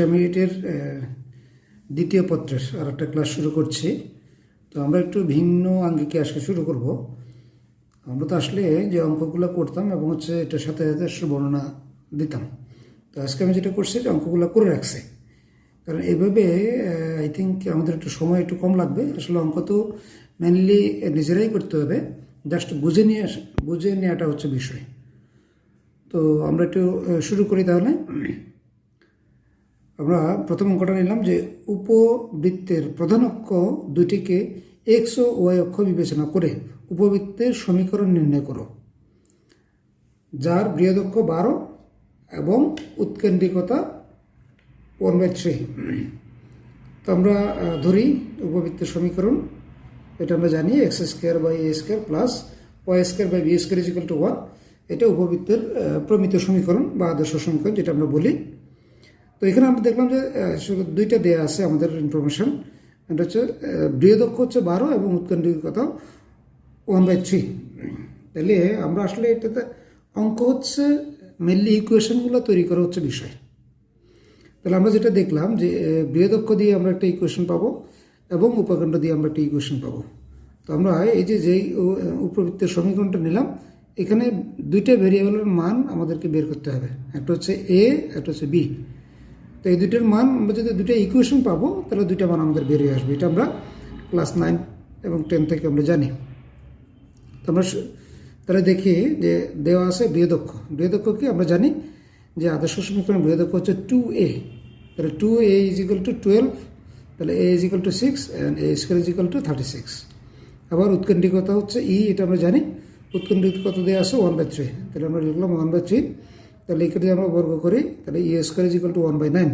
ইন্টারমিডিয়েটের দ্বিতীয় পত্রের আর একটা ক্লাস শুরু করছি। তো আমরা একটু ভিন্ন আঙ্গিকে আজকে শুরু করব। আমরা তো আসলে যে অঙ্কগুলো করতাম এবং হচ্ছে এটার সাথে সাথে বর্ণনা দিতাম। তো আজকে আমি যেটা করছি যে অঙ্কগুলো করে রাখছি। কারণ এভাবে আই থিঙ্ক আমাদের একটু সময় একটু কম লাগবে। আসলে অঙ্ক তো মেনলি নিজেরাই করতে হবে। জাস্ট বুঝে নিয়ে বুঝে নেওয়াটা হচ্ছে বিষয়। তো আমরা একটু শুরু করি তাহলে। আমরা প্রথম অঙ্কটা নিলাম যে উপবৃত্তের প্রধান অক্ষ দুটিকে এক্স ও ওয়াই অক্ষ বিবেচনা করে উপবৃত্তের সমীকরণ নির্ণয় করো। যার বৃহদক্ষ বারো এবং উৎকেন্দ্রিকতা ওয়ান বাই থ্রি তো আমরা ধরি উপবৃত্তের সমীকরণ। এটা আমরা জানি x square by a square plus y square by b square is equal to one এটা উপবৃত্তের প্রমিত সমীকরণ বা আদর্শ সমীকরণ যেটা আমরা বলি। তো এখানে আমরা দেখলাম যে দুইটা দেয়া আছে আমাদের ইনফরমেশন এটা হচ্ছে বৃহদক্ষ হচ্ছে বারো এবং উৎকেন্দ্রিকতা ওয়ান বাই থ্রি তাহলে আমরা আসলে এটাতে অঙ্ক হচ্ছে মেনলি ইকুয়েশনগুলো তৈরি করা হচ্ছে বিষয়। তাহলে আমরা যেটা দেখলাম যে বৃহদক্ষ দিয়ে আমরা একটা ইকুয়েশন পাবো এবং উপখণ্ড দিয়ে আমরা একটা ইকুয়েশন পাবো। তো আমরা এই যে, যেই উপবৃত্তের সমীকরণটা নিলাম, এখানে দুইটা ভেরিয়েবলের মান আমাদেরকে বের করতে হবে। একটা হচ্ছে এ একটা হচ্ছে বি তো এই দুইটার মান আমরা যদি দুইটা ইকুয়েশন পাবো, তাহলে দুইটা মান আমাদের বেরিয়ে আসবে। এটা আমরা ক্লাস নাইন এবং টেন থেকে আমরা জানি। তো আমরা তাহলে দেখি যে দেওয়া আছে বৃহদক্ষ। বৃহদক্ষ কি? আমরা জানি যে আদর্শ সমীকরণ বৃহদক্ষ হচ্ছে টু এ তাহলে two a is equal to twelve তাহলে a is equal to six and a square is equal to thirty six আবার উৎকেন্দ্রিকতা হচ্ছে ই এটা আমরা জানি। উৎকেন্দ্রিকতা দেওয়া আছে? ওয়ান বাই থ্রি তাহলে আমরা লিখলাম ওয়ান বাই থ্রি তাহলে এখানে যদি আমরা বর্গ করি, তাহলে e square is equal to one by nine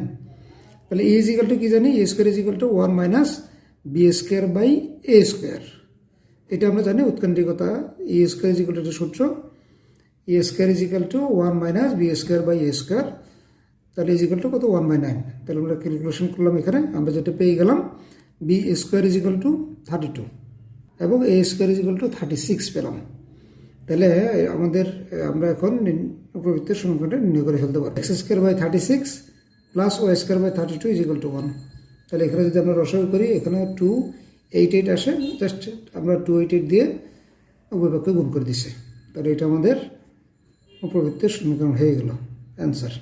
তাহলে ই ইজ ইকাল টু কি জানি? E square is equal to one minus b square by a square এটা আমরা জানি উৎকেন্দ্রিকতা। E square is equal to সূত্র। E square is equal to one minus b square by a square তাহলে is equal to কত? One by nine তাহলে আমরা calculation করলাম এখানে। আমরা যেটা পেয়ে গেলাম b square is equal to thirty two এবং a square is equal to thirty six পেলাম। তাহলে আমাদের, আমরা এখন উপবৃত্তের সমীকরণটা নির্ণয় করে ফেলতে পারব x square by thirty six plus y square by thirty two is two one তাহলে এখানে যদি আমরা রসগোল করি এখানে টু এইট এইট আসে জাস্ট আমরা টু এইট এইট দিয়ে উভয়পক্ষে গুণ করে দিছে তাহলে এটা আমাদের উপবৃত্তের সমীকরণ হয়ে গেল অ্যান্সার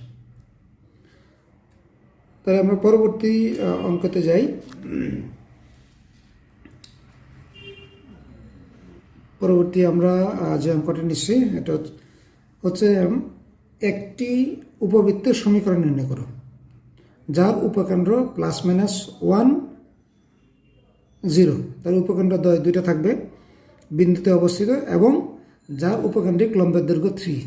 তাহলে আমরা পরবর্তী অঙ্কতে যাই। পরবর্তী আমরা যে অঙ্কটা নিচ্ছি, এটা হচ্ছে- একটি উপবৃত্তের সমীকরণ নির্ণয় করো। যার উপকেন্দ্র প্লাস মাইনাস ওয়ান জিরো তার উপকেন্দ্র দুইটা থাকবে বিন্দুতে অবস্থিত এবং যার উপকেন্দ্রিক লম্বের দৈর্ঘ্য থ্রি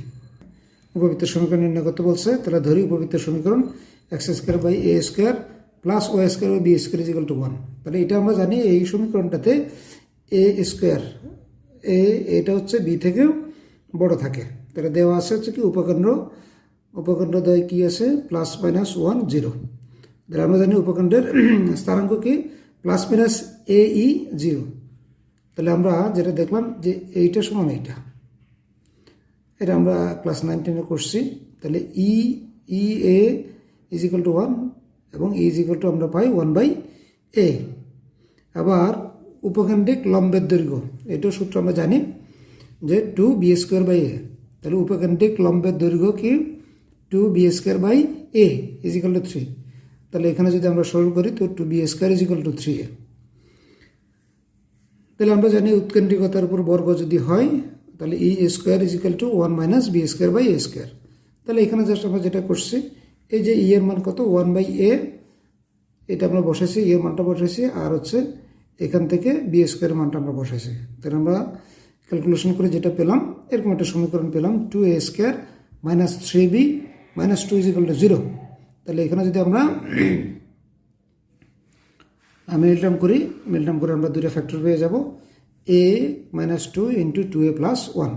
উপবৃত্তের সমীকরণ নির্ণয় করতে বলছে, তাহলে ধরি উপবৃত্তের সমীকরণ x square by a square plus y square by b square is equal to one তাহলে এটা আমরা জানি এই সমীকরণটাতে এ স্কোয়ার এ এটা হচ্ছে বি থেকেও বড় থাকে। তাহলে দেওয়া আছে হচ্ছে কি উপকেন্দ্র উপকেন্দ্র দ্বয় কি আছে? প্লাস মাইনাস ওয়ান জিরো তাহলে আমরা জানি উপকেন্দ্রের স্থানাঙ্ক কি? Plus minus a e zero তাহলে আমরা যেটা দেখলাম যে এইটা সমান এইটা। এটা আমরা ক্লাস নাইন টেনে করছি। তাহলে e e a is equal to one এবং ইজ ইকাল টু আমরা পাই ওয়ান বাই এ আবার উপকেন্দ্রিক লম্বের দৈর্ঘ্য, এটাও সূত্র আমরা জানি যে two b square by a তাহলে উপকেন্দ্রিক লম্বের দৈর্ঘ্য কি? Two b square by a is equal to three তাহলে এখানে যদি আমরা সরল করি, তো two b square is equal to three a তাহলে আমরা জানি উৎকেন্দ্রিকতার উপর বর্গ যদি হয়, তাহলে e square is equal to one minus b square by a square তাহলে এখানে জাস্ট আমরা যেটা করছি, এই যে ই এর মান কত? ওয়ান বাই এ এটা আমরা বসাইছি ই এর মানটা বসাইছি, আর হচ্ছে এখান থেকে বি স্কোয়ার মানটা আমরা বসাইছি। তাহলে আমরা ক্যালকুলেশন করে যেটা পেলাম, এরকম একটা সমীকরণ পেলাম two a square minus three b minus two is equal to zero তাহলে এখানে যদি আমরা মিলটাম করি মিলটাম করে আমরা দুইটা ফ্যাক্টর পেয়ে যাব a minus two into two a plus one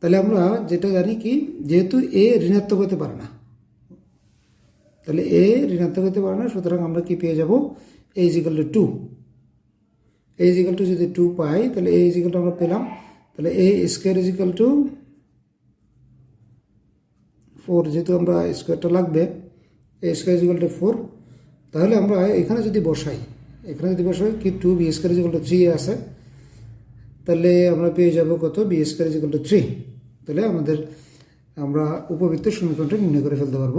তাহলে আমরা যেটা জানি কি, যেহেতু এ ঋণাত্মক হতে পারে না, তাহলে এ ঋণাত্মক হতে পারে না, সুতরাং আমরা কি পেয়ে যাব a is equal to a is equal to যদি টু পাই, তাহলে এ ইজিক্যাল টু আমরা পেলাম। তাহলে a square is equal to four যেহেতু আমরা স্কোয়ারটা লাগবে a square is equal to four তাহলে আমরা এখানে যদি বসাই, এখানে যদি বসাই কি two b square is equal to three আছে। তাহলে আমরা পেয়ে যাব কত? B square is equal to three তাহলে আমাদের, আমরা উপবৃত্তের সমীকরণটা নির্ণয় করে ফেলতে পারব।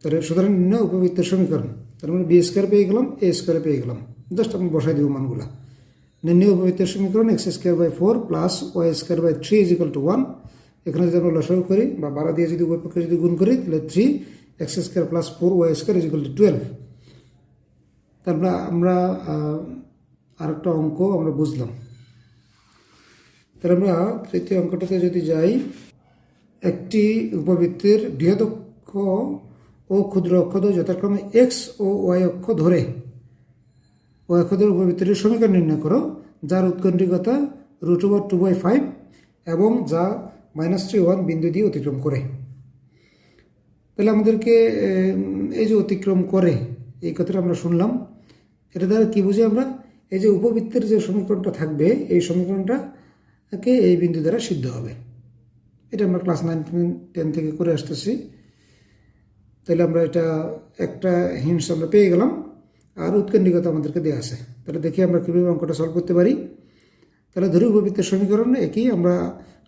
তাহলে সুতরাং নির্ণয় উপবৃত্তের সমীকরণ। তার মানে বি স্কোয়ার পেয়ে গেলাম এ স্কোয়ার পেয়ে গেলাম। জাস্ট আমি বসাই দিব মানগুলা। উপবৃত্তের সমীকরণ x square by four plus y square by three is equal to one এখানে যদি আমরা লসাগু করি বা বাড়া দিয়ে যদি উভয় পক্ষে যদি গুণ করি, তাহলে three x square plus four y square is equal to twelve তারপরে আমরা আরেকটা অঙ্ক আমরা বুঝলাম। তাহলে আমরা তৃতীয় অঙ্কটাতে যদি যাই, একটি উপবৃত্তের বৃহদক্ষ ও ক্ষুদ্র অক্ষদ যথাক্রমে এক্স ও ওয়াই অক্ষ ধরে। ওয়াই অক্ষ ধরে উপবৃত্তের সমীকরণ নির্ণয় করো। যার উৎকণ্ঠিকতা root over two by five এবং যা মাইনাস থ্রি ওয়ান বিন্দু দিয়ে অতিক্রম করে। তাহলে আমাদেরকে এই যে অতিক্রম করে, এই কথাটা আমরা শুনলাম। এটা দ্বারা কী বুঝি আমরা? এই যে উপবৃত্তের যে সমীকরণটা থাকবে, এই সমীকরণটাকে এই বিন্দু দ্বারা সিদ্ধ হবে। এটা আমরা ক্লাস নাইন টেন থেকে করে আসতেছি। তাহলে আমরা এটা একটা হিন্টস আমরা পেয়ে গেলাম। আর উৎকেন্দ্রিকতা আমাদেরকে দেওয়া আছে। তাহলে দেখি আমরা কীভাবে অঙ্কটা সলভ করতে পারি। তাহলে ধরি উপবৃত্তের সমীকরণ একই, আমরা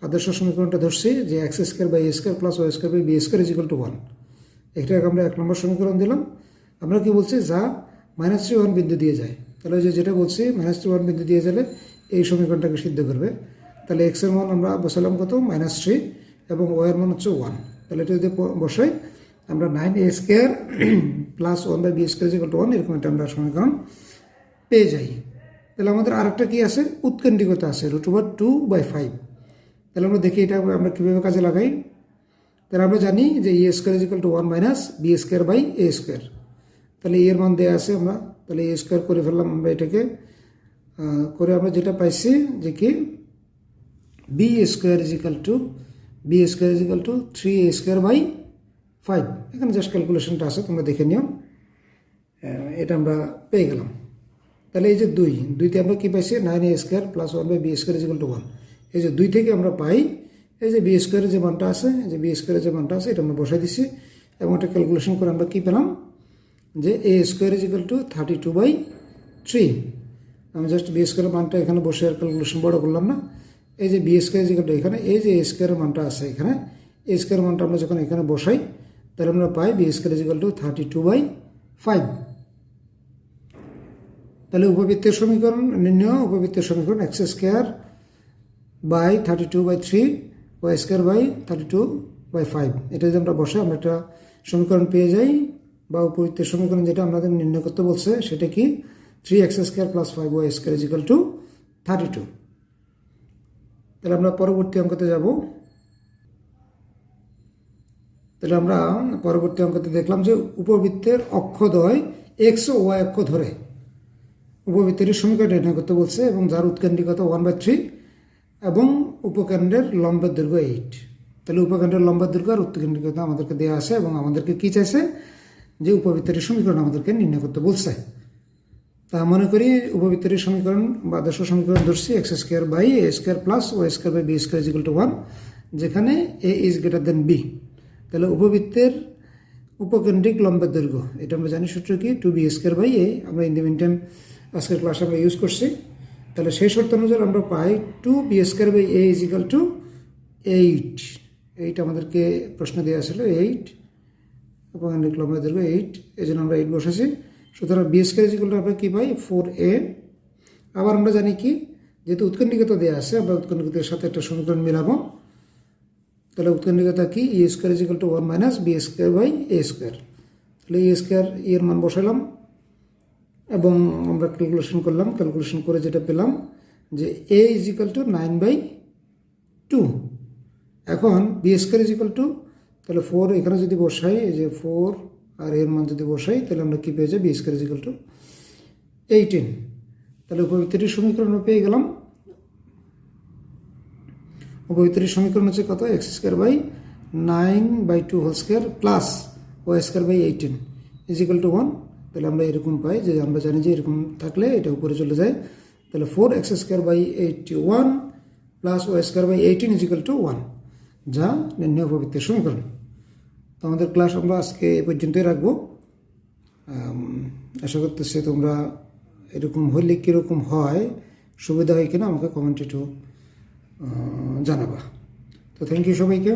আদর্শ সমীকরণটা ধরছি যে x square by square plus y square by b square is equal to one এটাকে আমরা এক নম্বর সমীকরণ দিলাম। আমরা কি বলছি? যা মাইনাস থ্রি ওয়ান বিন্দু দিয়ে যায়। তাহলে যে যেটা বলছি মাইনাস থ্রি ওয়ান বিন্দু দিয়ে গেলে এই সমীকরণটাকে সিদ্ধ করবে। তাহলে এক্সের মান আমরা বসালাম কত? মাইনাস থ্রি এবং ওয়াই এর মান হচ্ছে ওয়ান তাহলে এটা যদি বসাই, আমরা nine a square plus one by b square is equal to one এরকম একটা আমরা সমীকরণ পেয়ে যাই। তাহলে আমাদের আরেকটা কি আছে? উৎকেন্দ্রিকতা আছে root over two by five তাহলে আমরা দেখি এটা আমরা কীভাবে কাজে লাগাই। তাহলে আমরা জানি যে e square is equal to one minus b square by a square তাহলে এর মান দেওয়া আছে আমরা। তাহলে এ স্কোয়ার করে ফেললাম আমরা এটাকে। করে আমরা যেটা পাইছি যে কি? B square is equal to b square is equal to three a square by five এখানে জাস্ট ক্যালকুলেশনটা আছে, তোমরা দেখে নিও। এটা আমরা পেয়ে গেলাম। তাহলে এই যে দুই, দুইতে আমরা কি পাইছি? Nine a square plus one by b square is equal to one এই যে দুই থেকে আমরা পাই, এই যে বি স্কোয়ারের যে মানটা আছে যে বি স্কোয়ারের যে মানটা আছে, এটা আমরা বসাই দিছি। এবং এটা ক্যালকুলেশন করে আমরা কী পেলাম? যে a square is equal to thirty two by three আমি জাস্ট বি স্কোয়ারের মানটা এখানে বসে আর ক্যালকুলেশন বড় করলাম না। এই যে বি স্কোয়ার ইজিক্যাল টু এখানে, এই যে এ স্কোয়ারের মানটা আছে এখানে এ স্কোয়ার মানটা আমরা যখন এখানে বসাই তাহলে আমরা পাই b square is equal to thirty two by five তাহলে উপবৃত্তের সমীকরণ নির্ণয় উপবৃত্তের সমীকরণ x square by thirty two by three y square by thirty two by five এটা যদি আমরা বসে আমরা একটা সমীকরণ পেয়ে যাই, বা উপবৃত্তের সমীকরণ যেটা আমাদের নির্ণয় করতে বলছে, সেটা কি? Three x square plus five y square is equal to thirty two তাহলে আমরা পরবর্তী অঙ্কতে যাব। তাহলে আমরা পরবর্তী অঙ্কতে দেখলাম যে উপবৃত্তের অক্ষদ্বয় এক্স ও ওয়াই অক্ষ ধরে। উপবৃত্তের সমীকরণ নির্ণয় করতে বলছে এবং যার উৎকেন্দ্রিকতা ওয়ান বাই থ্রি এবং উপকেন্দ্রের লম্বের দৈর্ঘ্য এইট তাহলে উপকেন্দ্রের লম্বের দৈর্ঘ্য আর উৎকেন্দ্রিকতা আমাদেরকে দেওয়া আছে এবং আমাদেরকে কী চাইছে? যে উপবৃত্তের সমীকরণ আমাদেরকে নির্ণয় করতে বলছে। তা মনে করি উপবৃত্তের সমীকরণ বা আদর্শ সমীকরণ ধরছি x square by a square plus y square by b square is equal to one যেখানে a is greater than b তাহলে উপবৃত্তের উপকেন্দ্রিক লম্বের দৈর্ঘ্য, এটা আমরা জানি সূত্র কি? Two b square by a আমরা ইন দ্য মিন টাইম আজকের ক্লাসে আমরা ইউজ করছি। তাহলে সেই শর্ত অনুযায়ী আমরা পাই two b square by a is equal to eight eight আমাদেরকে প্রশ্ন দেওয়া ছিল এইট উপকেন্দ্রিক লম্বের দৈর্ঘ্য এইট এই জন্য আমরা এইট বসেছি। সুতরাং বি স্কোয়ার টু আমরা কী পাই? ফোর এ আবার আমরা জানি কি? যেহেতু উৎকেন্দ্রিকতা দেওয়া আছে, আমরা উৎকেন্দ্রিকতার সাথে একটা সমীকরণ মিলাবো। তাহলে উৎকেন্দ্রিকতা কি? E square is equal to one minus b square by a square তাহলে ই স্কোয়ার এর মান বসালাম এবং আমরা ক্যালকুলেশন করলাম। ক্যালকুলেশন করে যেটা পেলাম যে a is equal to nine by two এখন b square is equal to তাহলে ফোর এখানে যদি বসাই, এই যে ফোর আর এর মান যদি বসাই, তাহলে আমরা কী পেয়ে যাই? B square is equal to eighteen তাহলে উপবৃত্তিটির সমীকরণ পেয়ে গেলাম। উপবৃত্তির সমীকরণ হচ্ছে কত x square by nine by two whole square plus y square by eighteen is equal to one তাহলে আমরা এরকম পাই যে আমরা জানি যে এরকম থাকলে এটা উপরে চলে যায়। তাহলে four x square by eighty one plus y square by eighteen is equal to one যা নির্ণয় উপবৃত্তের সমীকরণ। তো আমাদের ক্লাস আমরা আজকে এ পর্যন্তই রাখব। আশা করতেছি তোমরা এরকম হলে কীরকম হয়, সুবিধা হয় কিনা আমাকে কমেন্টে একটু জানাবা তো থ্যাংক ইউ সবাইকে